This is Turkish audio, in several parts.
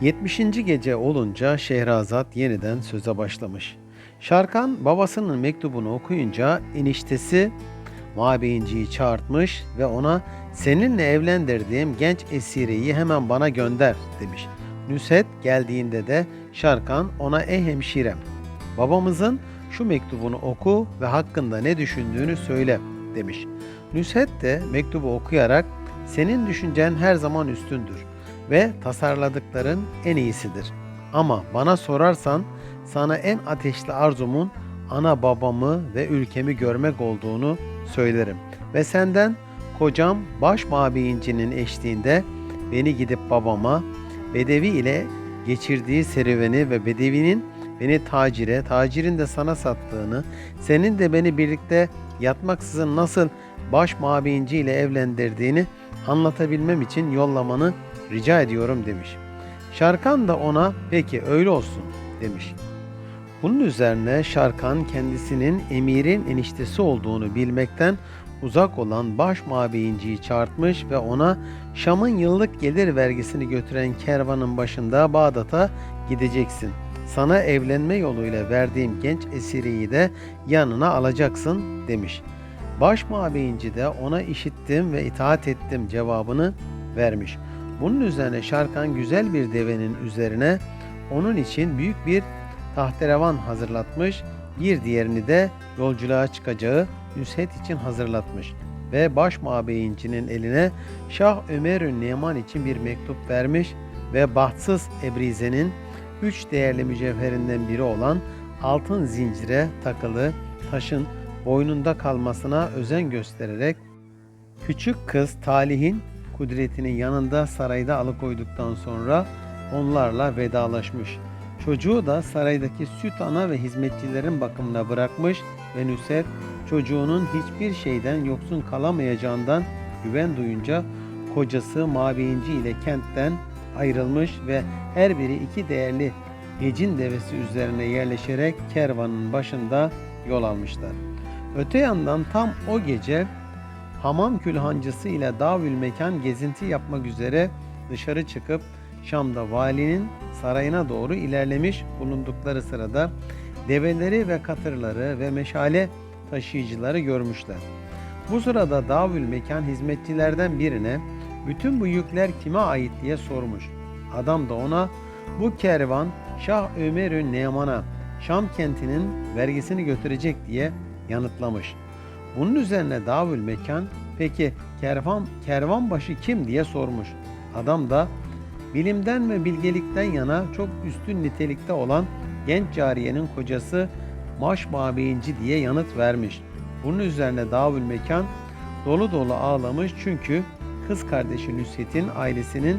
70. gece olunca Şehrazat yeniden söze başlamış. Şarkan babasının mektubunu okuyunca eniştesi Mabeyinci'yi çağırtmış ve ona seninle evlendirdiğim genç esireyi hemen bana gönder demiş. Nüshet geldiğinde de Şarkan ona ey hemşirem babamızın şu mektubunu oku ve hakkında ne düşündüğünü söyle demiş. Nüshet de mektubu okuyarak senin düşüncen her zaman üstündür ve tasarladıkların en iyisidir. Ama bana sorarsan sana en ateşli arzumun ana babamı ve ülkemi görmek olduğunu söylerim. Ve senden kocam baş mabeyincinin eşliğinde beni gidip babama Bedevi ile geçirdiği serüveni ve Bedevi'nin beni tacire, tacirin de sana sattığını, senin de beni birlikte yatmaksızın nasıl baş mabeyinci ile evlendirdiğini anlatabilmem için yollamanı rica ediyorum demiş. Şarkan da ona peki öyle olsun demiş. Bunun üzerine Şarkan kendisinin emirin eniştesi olduğunu bilmekten uzak olan baş mabeyinciyi çağırtmış ve ona Şam'ın yıllık gelir vergisini götüren kervanın başında Bağdat'a gideceksin. Sana evlenme yoluyla verdiğim genç esiriyi de yanına alacaksın demiş. Baş mabeyinci de ona işittim ve itaat ettim cevabını vermiş. Bunun üzerine Şarkan güzel bir devenin üzerine onun için büyük bir tahterevan hazırlatmış, bir diğerini de yolculuğa çıkacağı Nüshet için hazırlatmış ve baş mabeyincinin eline Şah Ömer'ün Neman için bir mektup vermiş ve bahtsız Ebrize'nin üç değerli mücevherinden biri olan altın zincire takılı taşın boynunda kalmasına özen göstererek küçük kız Talih'in kudretinin yanında sarayda alıkoyduktan sonra onlarla vedalaşmış. Çocuğu da saraydaki süt ana ve hizmetçilerin bakımına bırakmış ve Nüset çocuğunun hiçbir şeyden yoksun kalamayacağından güven duyunca kocası Mabeyinci ile kentten ayrılmış ve her biri iki değerli gecin devesi üzerine yerleşerek kervanın başında yol almışlar. Öte yandan tam o gece hamam külhancısı ile Davül Mekan gezinti yapmak üzere dışarı çıkıp Şam'da valinin sarayına doğru ilerlemiş bulundukları sırada develeri ve katırları ve meşale taşıyıcıları görmüşler. Bu sırada Davül Mekan hizmetçilerden birine bütün bu yükler kime ait diye sormuş. Adam da ona bu kervan Şah Ömer'ün Neman'a Şam kentinin vergisini götürecek diye yanıtlamış. Bunun üzerine Davül Mekan peki kervan kervanbaşı kim diye sormuş. Adam da bilimden ve bilgelikten yana çok üstün nitelikte olan genç cariyenin kocası Maş Mabeyinci diye yanıt vermiş. Bunun üzerine Davül Mekan dolu dolu ağlamış çünkü kız kardeşi Nüsret'in ailesinin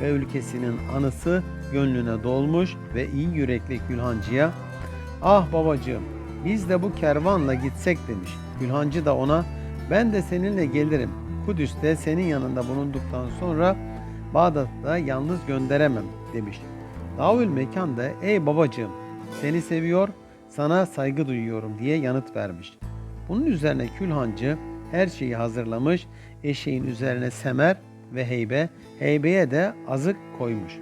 ve ülkesinin anısı gönlüne dolmuş ve iyi yürekli Gülhancı'ya Ah babacığım biz de bu kervanla gitsek demiş. Gülhancı da ona ben de seninle gelirim. Kudüs'te senin yanında bulunduktan sonra Bağdat'ta yalnız gönderemem demiş. Davül Mekan ey babacığım seni seviyor sana saygı duyuyorum diye yanıt vermiş. Bunun üzerine Külhancı her şeyi hazırlamış, eşeğin üzerine semer ve heybe, heybeye de azık koymuş.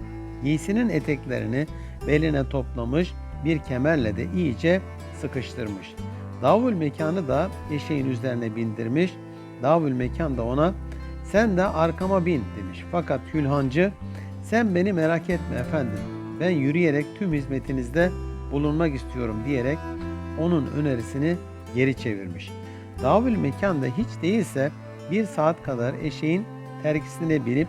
Giysinin eteklerini beline toplamış, bir kemerle de iyice sıkıştırmış. Davul mekanı da eşeğin üzerine bindirmiş. Davul mekan da ona sen de arkama bin demiş. Fakat Külhancı sen beni merak etme efendim. Ben yürüyerek tüm hizmetinizde bulunmak istiyorum diyerek onun önerisini geri çevirmiş. Davul mekan da hiç değilse bir saat kadar eşeğin terkisine binip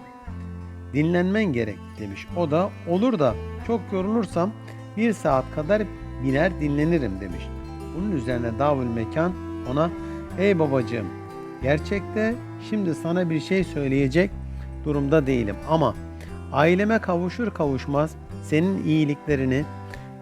dinlenmen gerek demiş. O da olur da çok yorulursam bir saat kadar biner dinlenirim demiş. Bunun üzerine Davul Mekan ona ey babacığım gerçekte şimdi sana bir şey söyleyecek durumda değilim ama aileme kavuşur kavuşmaz senin iyiliklerini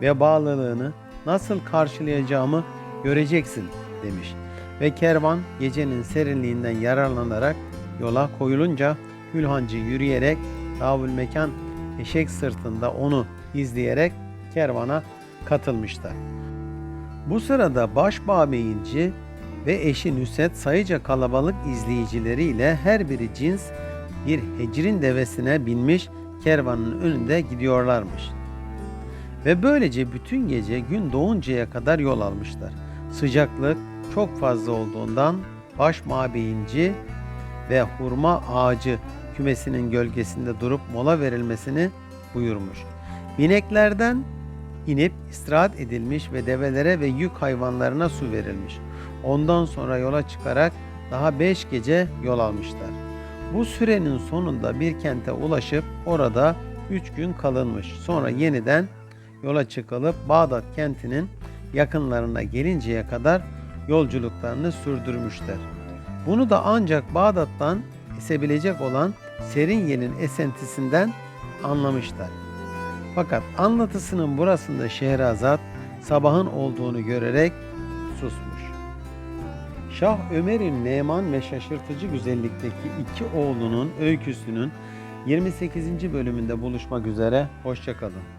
ve bağlılığını nasıl karşılayacağımı göreceksin demiş. Ve kervan gecenin serinliğinden yararlanarak yola koyulunca Külhancı yürüyerek Davul Mekan eşek sırtında onu izleyerek kervana katılmışlar. Bu sırada Başbağbeyinci ve eşi Nüset sayıca kalabalık izleyicileriyle her biri cins bir hecrin devesine binmiş kervanın önünde gidiyorlarmış. Ve böylece bütün gece gün doğuncaya kadar yol almışlar. Sıcaklık çok fazla olduğundan baş mabeyinci ve hurma ağacı kümesinin gölgesinde durup mola verilmesini buyurmuş. Bineklerden inip istirahat edilmiş ve develere ve yük hayvanlarına su verilmiş. Ondan sonra yola çıkarak daha beş gece yol almışlar. Bu sürenin sonunda bir kente ulaşıp orada üç gün kalınmış. Sonra yeniden yola çıkılıp Bağdat kentinin yakınlarına gelinceye kadar yolculuklarını sürdürmüşler. Bunu da ancak Bağdat'tan esebilecek olan serin yelin esentisinden anlamışlar. Fakat anlatısının burasında Şehrazat sabahın olduğunu görerek susmuş. Şah Ömer'in Neman ve şaşırtıcı güzellikteki iki oğlunun öyküsünün 28. bölümünde buluşmak üzere. Hoşçakalın.